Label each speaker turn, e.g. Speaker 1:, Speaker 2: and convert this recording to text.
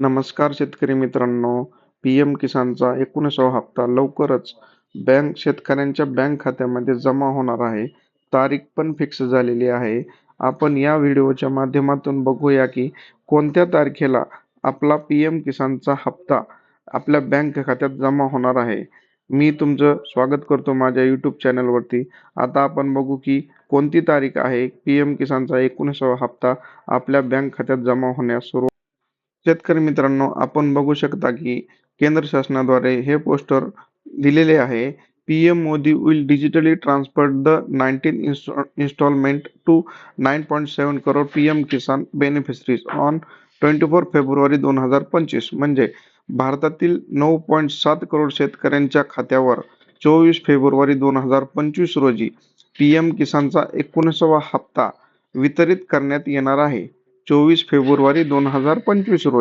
Speaker 1: नमस्कार शेतकरी मित्रांनो पी एम किसानचा एकोणीसावा हप्ता लवकरच बँक शेतकऱ्यांच्या बँक खात्यामध्ये जमा होणार आहे. तारीख पण फिक्स झालेली आहे. आपण या व्हिडिओच्या माध्यमातून बघूया की कोणत्या तारखेला आपला पी एम किसानचा हप्ता आपल्या बँक खात्यात जमा होणार आहे. मी तुमचं स्वागत करतो माझ्या यूट्यूब चॅनलवरती. आता आपण बघू की कोणती तारीख आहे. पी एम किसानचा एकोणीसावा हप्ता आपल्या बँक खात्यात जमा होण्यास सुरू शेतकरी मित्रांनो आपण बघू शकता की केंद्र शासनाद्वारे हे पोस्टर दिलेले आहे. P M Modi will digitally transfer the nineteen instalment two nine point seven crore P M Kisan beneficiaries on twenty four February दोन हजार पंचवीस. म्हणजे भारतातील नऊ पॉईंट सात करोड शेतकऱ्यांच्या खात्यावर चोवीस फेब्रुवारी दोन हजार पंचवीस रोजी पी एम किसानचा एकोणीसावा हप्ता वितरित करण्यात येणार आहे. चोवीस फेब्रुवारी दोन हजार पंचवीस रोजी.